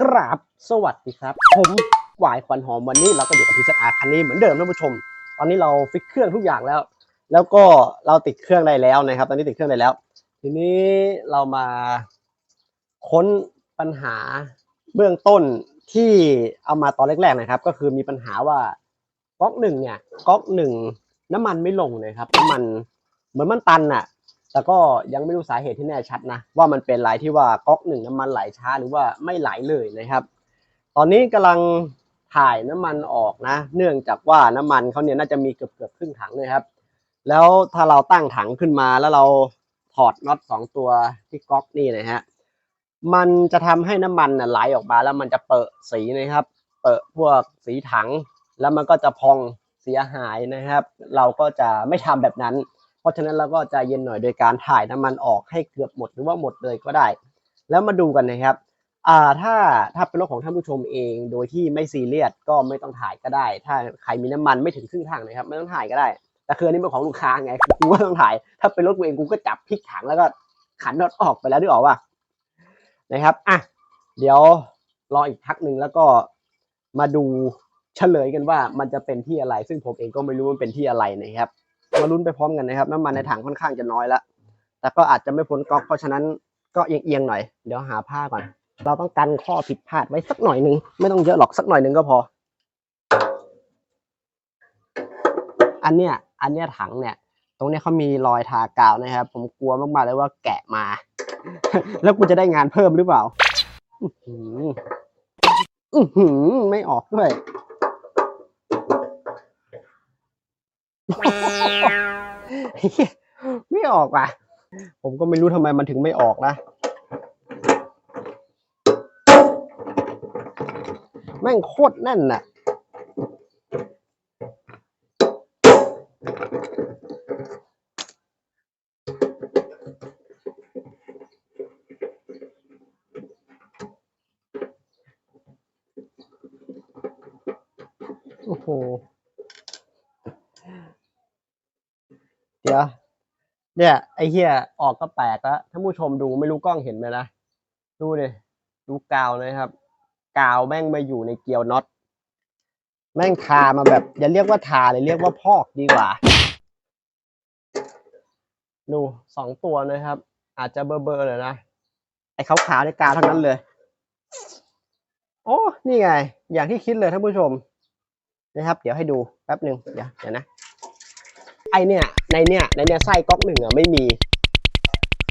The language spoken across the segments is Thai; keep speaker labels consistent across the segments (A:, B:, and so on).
A: กราบสวัสดีครับ ผมหวายควันหอมวันนี้เราก็อยู่กับทีซอาคันนี้เหมือนเดิมท่านผู้ชม ตอนนี้เราฟิกเครื่องทุกอย่างแล้ว แล้วก็เราติดเครื่องได้แล้วนะครับ ตอนนี้ติดเครื่องได้แล้ว ทีนี้เรามาค้นปัญหาเบื้องต้นที่เอามาตอนแรกๆนะครับ ก็คือมีปัญหาว่าก๊อกหนึ่งเนี่ยก๊อกหนึ่งน้ำมันไม่ลงนะครับน้ำมันเหมือนมันตันอะ แต่ก็ยังไม่รู้สาเหตุที่แน่ชัดนะ ว่ามันเป็นอะไรที่ว่าก๊อกหนึ่งน้ำมันไหลช้าหรือว่าไม่ไหลเลยนะครับ ตอนนี้กำลังถ่ายน้ำมันออกนะ เนื่องจากว่าน้ำมันเขาเนี่ยน่าจะมีเกือบเกือบครึ่งถังเลยครับ แล้วถ้าเราตั้งถังขึ้นมาแล้วเราถอดน็อตสองตัวที่ก๊อกนี่นะฮะมันจะทำให้น้ำมันน่ะไหลออกมาแล้วมันจะเปิดสีนะครับ เปิดพวกสีถัง แล้วมันก็จะพองเสียหายนะครับ เราก็จะไม่ทำแบบนั้น เพราะฉะนั้นเราก็ใจะเย็นหน่อยโดยการถ่ายน้ำมันออกให้เกือบหมดหรือว่าหมดเลยก็ได้ แล้วมาดูกันนะครับอ่าถ้าถ้าเป็นรถของท่านผู้ชมเองโดยที่ไม่ซีเรียสก็ไม่ต้องถ่ายก็ได้ ถ้าใครมีน้ำมันไม่ถึงครึ่งถังนะครับไม่ต้องถ่ายก็ได้แต่คืออันนี้เป็นของลูกค้าไงกูก็ต้องถ่าย ถ้าเป็นรถกูเองกูก็จับพลิกถังแล้วก็ขันน็อตออกไปแล้วนึกออกป่ะนะครับอะเดี๋ยวรออีกพักหนึ่งแล้วก็มาดูเฉลยกันว่ามันจะเป็นที่อะไร ซึ่งผมเองก็ไม่รู้มันเป็นที่อะไรนะครับ มาลุ้นไปพร้อมกันนะครับ น้ำมันในถังค่อนข้างจะน้อยแล้วแต่ก็อาจจะไม่พ้นก๊อกเพราะฉะนั้นก็เอียงๆหน่อย เดี๋ยวหาผ้าก่อน เราต้องกันข้อผิดพลาดไว้สักหน่อยหนึ่งไม่ต้องเยอะหรอกสักหน่อยหนึ่งก็พอ อันเนี้ยอันเนี้ยถังเนี่ย ตรงเนี้ยเขามีรอยทากาวนะครับ ผมกลัวมากๆเลยว่าแกะมา แล้วกูจะได้งานเพิ่มหรือเปล่า อื้อหืออื้อหือ ไม่ออกด้วย ไม่ออกว่ะ ผมก็ไม่รู้ทำไมมันถึงไม่ออกนะแม่งโคตรแน่นน่ะ โอ้โห เดี๋ยว เนี่ยไอ้เหี้ยออกก็แปลกแล้วท่านผู้ชมดูไม่รู้กล้องเห็นไหมนะดูดิดูกาวนะครับ กาวแม่งมาอยู่ในเกียวน็อตแม่งทามาแบบอย่าเรียกว่าทาเลยเรียกว่าพอกดีกว่า ดูสองตัวนะครับ อาจจะเบอร์เบอร์เลยนะไอ้ขาวๆในกาวทั้งนั้นเลย โอ้นี่ไง อย่างที่คิดเลยท่านผู้ชมนะครับ เดี๋ยวให้ดูแป๊บหนึ่งเดี๋ยวเดี๋ยวนะ ไอเนี่ยในเนี่ยในเนี่ยไส้ก๊อกหนึ่งอะไม่มี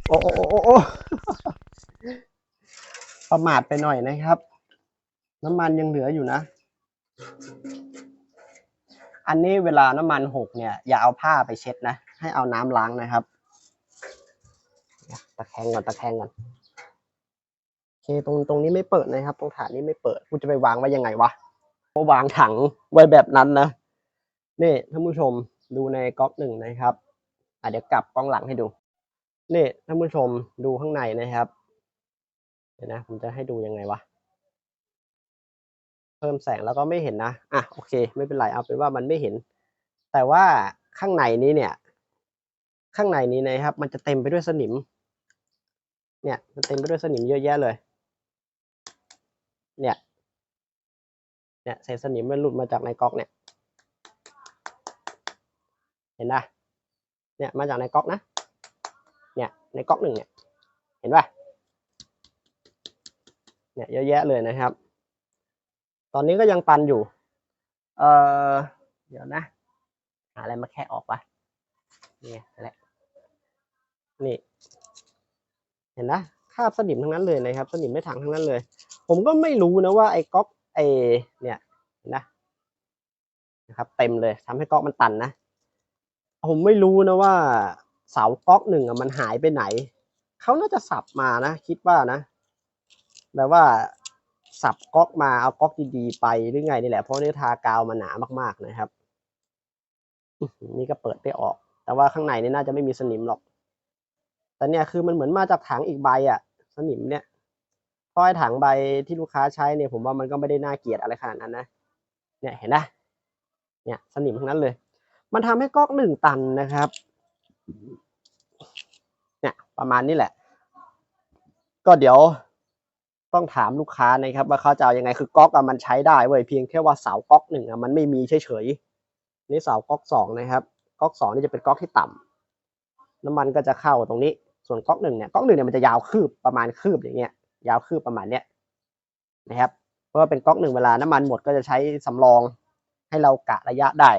A: โอ้โอ้โอ้โอ้โอประมาทไปหน่อยนะครับ น้ำมันยังเหลืออยู่นะ อันนี้เวลาน้ำมันหกเนี่ย อย่าเอาผ้าไปเช็ดนะ ให้เอาน้ำล้างนะครับ ตะแคงก่อนตะแคงก่อนโอเคตรงตรงนี้ไม่เปิดนะครับ ตรงฐานนี้ไม่เปิดกูจะไปวางไว้ยังไงวะก็วางถังไว้แบบนั้นนะนี่ท่านผู้ชม ดูในก๊อกหนึ่งนะครับอะเดี๋ยวกลับกล้องหลังให้ดูนี่ท่านผู้ชมดูข้างในนะครับ เดี๋ยวนะ ผมจะให้ดูยังไงวะเพิ่มแสงแล้วก็ไม่เห็นนะอะโอเค ไม่เป็นไรเอาเป็นว่ามันไม่เห็น แต่ว่าข้างในนี้เนี่ย ข้างในนี้นะครับ มันจะเต็มไปด้วยสนิม เนี่ยมันเต็มไปด้วยสนิมเยอะแยะเลย เนี่ย เนี่ยเศษสนิมมันหลุดมาจากในก๊อกเนี่ย เห็นปะเนี่ยมาจากในก๊อกนะเนี่ยในก๊อกหนึ่งเนี่ยเห็นปะเนี่ยเยอะแยะเลยนะครับ ตอนนี้ก็ยังตันอยู่เออเดี๋ยวนะหาอะไรมาแค่ออกวะนี่ไงนั่นแหละนี่เห็นนะคาบสนิมทั้งนั้นเลยนะครับ สนิมไม่ถังทั้งนั้นเลย ผมก็ไม่รู้นะว่าไอ้ก๊อกไอ้เนี่ยเห็นนะนะครับ เต็มเลยทำให้ก๊อกมันตันนะ ผมไม่รู้นะว่าเสาก๊อกหนึ่งอะมันหายไปไหน เขาน่าจะสับมานะ คิดว่านะแบบว่าสับก๊อกมาเอาก๊อกดีๆไปหรือไงนี่แหละเพราะเนื้อทากาวมันหนามากๆนะครับ นี่ก็เปิดไม่ออก แต่ว่าข้างในนี่น่าจะไม่มีสนิมหรอก แต่เนี่ยคือมันเหมือนมาจากถังอีกใบอะสนิมเนี่ยเพราะไอ้ถังใบที่ลูกค้าใช้เนี่ยผมว่ามันก็ไม่ได้น่าเกลียดอะไรขนาดนั้นนะเนี่ยเห็นนะเนี่ยสนิมทั้งนั้นเลย มันทำให้ก๊อกหนึ่งตันนะครับ เนี่ยประมาณนี้แหละ ก็เดี๋ยวต้องถามลูกค้านะครับ ว่าเขาจะเอายังไงคือก๊อกอะมันใช้ได้เว้ยเพียงแค่ว่าเสาก๊อกหนึ่งอะมันไม่มีเฉยๆนี่เสาก๊อกสองนะครับ ก๊อกสองนี่จะเป็นก๊อกที่ต่ำน้ำมันก็จะเข้าตรงนี้ ส่วนก๊อกหนึ่งเนี่ยก๊อกหนึ่งเนี่ยมันจะยาวคืบประมาณคืบอย่างเงี้ย ยาวคืบประมาณเนี้ยนะครับ เพราะว่าเป็นก๊อกหนึ่งเวลาน้ำมันหมดก็จะใช้สำรองให้เรากะระยะได้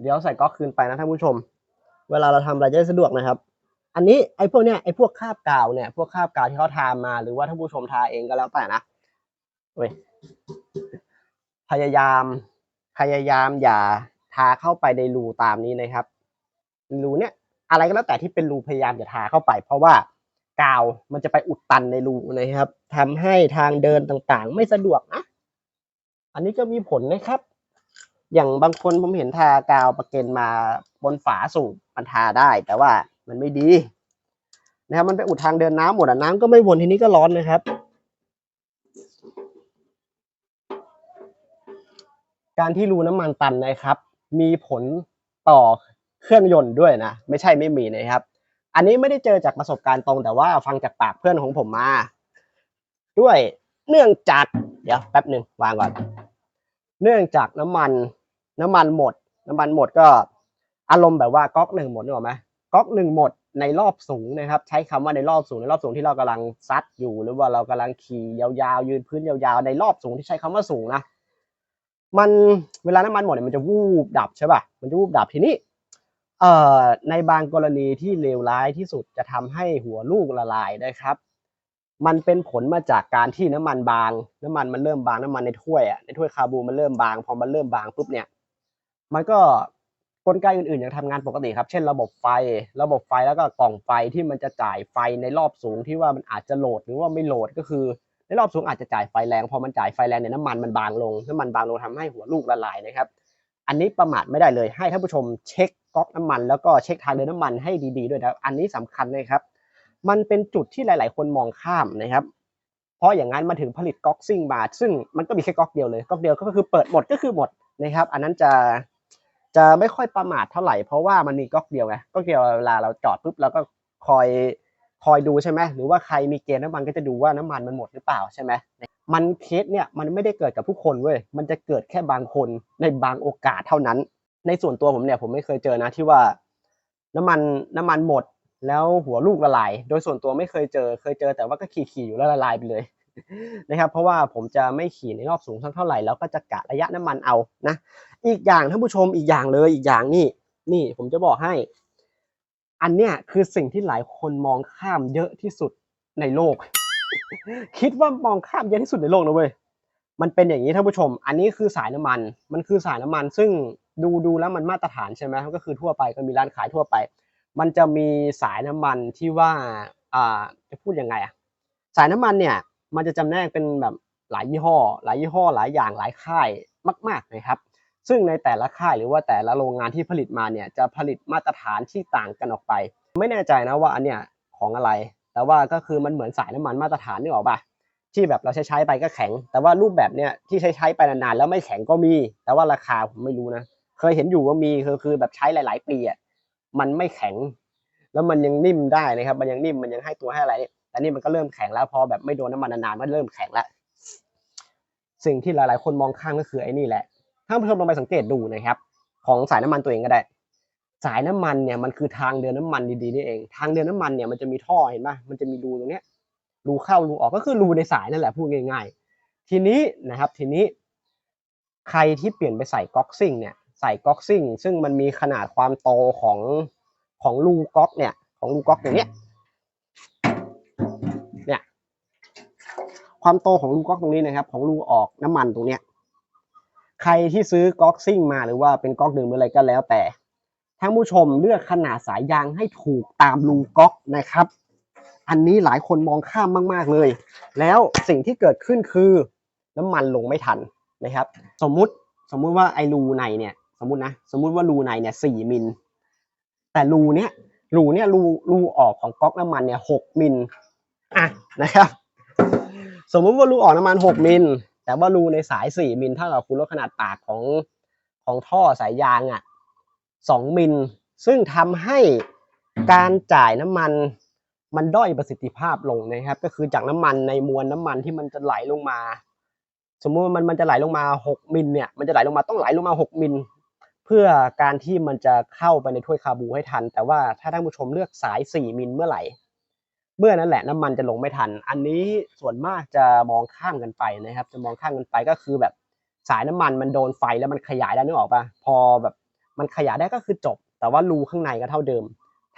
A: เดี๋ยวใส่ก๊อกคืนไปนะท่านผู้ชม เวลาเราทำอะไรจะได้สะดวกนะครับ อันนี้ไอ้พวกเนี้ยไอ้พวกคราบกาวเนี่ยพวกคราบกาวที่เขาทามาหรือว่าท่านผู้ชมทาเองก็แล้วแต่นะเว้ยพยายามพยายามอย่าทาเข้าไปในรูตามนี้นะครับรูเนี้ยอะไรก็แล้วแต่ที่เป็นรูพยายามอย่าทาเข้าไป เพราะว่ากาวมันจะไปอุดตันในรูนะครับทำให้ทางเดินต่างๆ ไม่สะดวกนะอันนี้ก็มีผลนะครับ อย่างบางคนผมเห็นทากาวประเก็นมาบนฝาสูบมันทาได้ แต่ว่ามันไม่ดีนะครับมันไปอุดทางเดินน้ำหมดอะน้ำก็ไม่วนทีนี้ก็ร้อนนะครับ การที่รูน้ำมันตันนะครับ มีผลต่อเครื่องยนต์ด้วยนะ ไม่ใช่ไม่มีนะครับ อันนี้ไม่ได้เจอจากประสบการณ์ตรงแต่ว่าฟังจากปากเพื่อนของผมมา ด้วยเนื่องจากเดี๋ยวแป๊บหนึ่งวางก่อน เนื่องจากน้ำมันน้ำมันหมด น้ำมันหมดก็อารมณ์แบบว่าก๊อกหนึ่งหมดนึกออกไหมก๊อกหนึ่งหมดในรอบสูงนะครับ ใช้คำว่าในรอบสูงในรอบสูงที่เรากำลังซัดอยู่ หรือว่าเรากำลังขี่ยาวๆ ยืนพื้นยาวๆ ในรอบสูงที่ใช้คำว่าสูงนะมันเวลาน้ำมันหมดเนี่ยมันจะวูบดับใช่ป่ะมันจะวูบดับทีนี้เอ่อในบางกรณีที่เลวร้ายที่สุดจะทำให้หัวลูกละลายนะครับ มันเป็นผลมาจากการที่น้ำมันบาง น้ำมันมันเริ่มบางน้ำมันในถ้วยอะในถ้วยคาบูมันเริ่มบางพอมันเริ่มบางปุ๊บเนี่ย มันก็กลไกอื่นๆยังทำงานปกติครับ เช่นระบบไฟ ระบบไฟแล้วก็กล่องไฟที่มันจะจ่ายไฟในรอบสูงที่ว่ามันอาจจะโหลดหรือว่าไม่โหลดก็คือ ในรอบสูงอาจจะจ่ายไฟแรงพอมันจ่ายไฟแรงเนี่ยน้ำมันมันบางลงน้ำมันบางลงทำให้หัวลูกละลายนะครับ อันนี้ประมาทไม่ได้เลยให้ท่านผู้ชมเช็คก๊อกน้ำมัน แล้วก็เช็คทางเดินน้ำมันให้ดี ๆ ด้วยนะอันนี้สำคัญเลยครับ มันเป็นจุดที่หลาย ๆ คนมองข้ามนะครับ เพราะอย่างนั้นมาถึงผลิตก๊อกซิ่งมาซึ่งมันก็มีแค่ก๊อกเดียวเลยก๊อกเดียวก็คือเปิดหมดก็คือหมดนะครับ อันนั้นจะจะไม่ค่อยประมาทเท่าไหร่ เพราะว่ามันมีก๊อกเดียวไงก๊อกเดียวเวลาเราจอดปุ๊บเราก็คอยคอยดูใช่ไหมหรือว่าใครมีเกณฑ์น้ำมันก็จะดูว่าน้ำมันมันหมดหรือเปล่าใช่ไหมมันเคสเนี่ยมันไม่ได้เกิดกับทุกคนเว้ยมันจะเกิดแค่บางคนในบางโอกาสเท่านั้น ในส่วนตัวผมเนี่ยผมไม่เคยเจอนะที่ว่า น้ำมันน้ำมันหมด แล้วหัวลูกละลาย โดยส่วนตัวไม่เคยเจอ เคยเจอแต่ว่าก็ขี่ขี่อยู่แล้วละลายไปเลยนะครับ เพราะว่าผมจะไม่ขี่ในรอบสูงสักเท่าไหร่แล้วก็จะกะระยะน้ำมันเอานะ อีกอย่างท่านผู้ชมอีกอย่างเลยอีกอย่างนี่นี่ผมจะบอกให้ อันเนี้ยคือสิ่งที่หลายคนมองข้ามเยอะที่สุดในโลก คิดว่ามองข้ามเยอะที่สุดในโลกนะเว้ยมันเป็นอย่างนี้ท่านผู้ชม อันนี้คือสายน้ำมัน มันคือสายน้ำมัน ซึ่งดูดูแล้วมันมาตรฐานใช่ไหมก็คือทั่วไปก็มีร้านขายทั่วไป มันจะมีสายน้ำมันที่ว่าอ่าจะพูดยังไงอะสายน้ำมันเนี่ย มันจะจำแนกเป็นแบบหลายยี่ห้อ หลายยี่ห้อ หลายอย่างหลายค่ายมากๆนะครับ ซึ่งในแต่ละค่ายหรือว่าแต่ละโรงงานที่ผลิตมาเนี่ยจะผลิตมาตรฐานที่ต่างกันออกไป ไม่แน่ใจนะว่าอันเนี้ยของอะไร แต่ว่าก็คือมันเหมือนสายน้ำมันมาตรฐานนี่หรอกปะที่แบบเราใช้ใช้ไปก็แข็ง แต่ว่ารูปแบบเนี้ยที่ใช้ใช้ไปนานๆแล้วไม่แข็งก็มี แต่ว่าราคาผมไม่รู้นะ เคยเห็นอยู่ว่ามีคือคือแบบใช้หลาย ๆ ปีอะ มันไม่แข็ง แล้วมันยังนิ่มได้นะครับ มันยังนิ่มมันยังให้ตัวให้อะไรเนี่ยแต่นี่มันก็เริ่มแข็งแล้วพอแบบไม่โดนน้ำมันนานๆมันเริ่มแข็งแล้วสิ่งที่หลายๆ คนมองข้ามก็คือไอ้นี่แหละถ้าเพิ่มลองไปสังเกตดูนะครับ ของสายน้ำมันตัวเองก็ได้ สายน้ำมันเนี่ยมันคือทางเดินน้ำมันดีๆนี่เอง ทางเดินน้ำมันเนี่ยมันจะมีท่อเห็นปะมันจะมีรูตรงเนี้ยรูเข้ารูออกก็คือรูในสายนั่นแหละพูดง่าย ๆ ทีนี้นะครับทีนี้ใครที่เปลี่ยนไปใส่ก๊อกซิ่งเนี่ย ใส่ก๊อกซิ่ง ซึ่งมันมีขนาดความโตของของรูก๊อกเนี่ย ของรูก๊อกอย่างเนี้ยเนี่ย ความโตของรูก๊อกตรงนี้นะครับ ของรูออกน้ำมันตรงเนี้ยใครที่ซื้อก๊อกซิ่งมาหรือว่าเป็นก๊อกหนึ่งหรืออะไรก็แล้วแต่ท่านผู้ชมเลือกขนาดสายยางให้ถูกตามรูก๊อกนะครับ อันนี้หลายคนมองข้ามมาก ๆเลย แล้วสิ่งที่เกิดขึ้นคือ น้ำมันลงไม่ทันนะครับ สมมุติสมมุติว่าไอรูในเนี่ย สมมุตินะสมมุติว่ารูในเนี่ยสี่มิล แต่รูเนี้ยรูเนี้ยรูรูออกของก๊อกน้ำมันเนี่ยหกมิลอะนะครับ สมมุติว่ารูออกน้ำมันหกมิล แต่ว่ารูในสายสี่มิลเท่ากับคุณลดขนาดปากของของท่อสายยางอะสองมิล ซึ่งทำให้การจ่ายน้ำมันมันด้อยประสิทธิภาพลงนะครับ ก็คือจากน้ำมันในมวลน้ำมันที่มันจะไหลลงมา สมมุติว่ามันมันจะไหลลงมา 6มิลเนี่ยมันจะไหลลงมาต้องไหลลงมา 6มิล เพื่อการที่มันจะเข้าไปในถ้วยคาบูให้ทัน แต่ว่าถ้าท่านผู้ชมเลือกสาย 4 มิลเมื่อไหร่ เมื่อนั้นแหละน้ำมันจะลงไม่ทัน อันนี้ส่วนมากจะมองข้ามกันไปนะครับ จะมองข้ามกันไปก็คือแบบสายน้ำมันมันโดนไฟแล้วมันขยายได้นึกออกปะพอแบบมันขยายได้ก็คือจบ แต่ว่ารูข้างในก็เท่าเดิม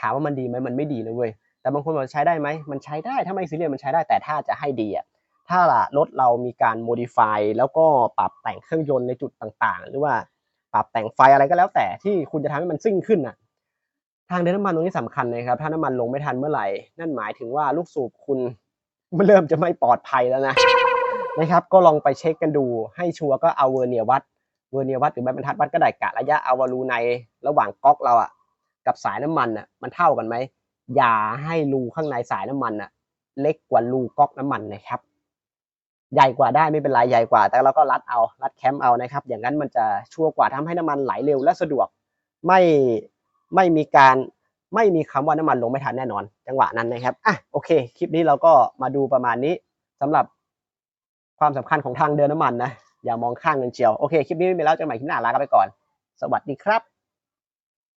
A: ถามว่ามันดีไหมมันไม่ดีนะเว้ยแต่บางคนบอกใช้ได้ไหมมันใช้ได้ถ้าไม่ซีเรียสมันใช้ได้แต่ถ้าจะให้ดีอะถ้ารถเรามีการ modify แล้วก็ปรับแต่งเครื่องยนต์ในจุดต่างๆ หรือว่า ปรับแต่งไฟอะไรก็แล้วแต่ที่คุณจะทำให้มันซิ่งขึ้นน่ะ ทางเดินน้ำมันตรงนี้สำคัญนะครับ ถ้าน้ำมันลงไม่ทันเมื่อไหร่ นั่นหมายถึงว่าลูกสูบคุณมันเริ่มจะไม่ปลอดภัยแล้วนะนะครับ ก็ลองไปเช็คกันดูให้ชัวร์ก็เอาเวอร์เนียวัดเวอร์เนียวัดหรือใบบรรทัดวัดก็ได้กะระยะเอาวารูในระหว่างก๊อกเราอะกับสายน้ำมันอะมันเท่ากันไหมอย่าให้รูข้างในสายน้ำมันอะเล็กกว่ารูก๊อกน้ำมันนะครับ ใหญ่กว่าได้ไม่เป็นไรใหญ่กว่า แต่เราก็รัดเอารัดแคมป์เอานะครับ อย่างนั้นมันจะชัวร์กว่าทำให้น้ำมันไหลเร็วและสะดวกไม่ไม่มีการไม่มีคำว่าน้ำมันลงไม่ทันแน่นอน จังหวะนั้นนะครับอะโอเค คลิปนี้เราก็มาดูประมาณนี้สำหรับความสำคัญของทางเดินน้ำมันนะอย่ามองข้างเงินเชียวโอเคคลิปนี้ไม่มีแล้วจอกันใหม่คลิปหน้าลากันไปก่อน สวัสดีครับ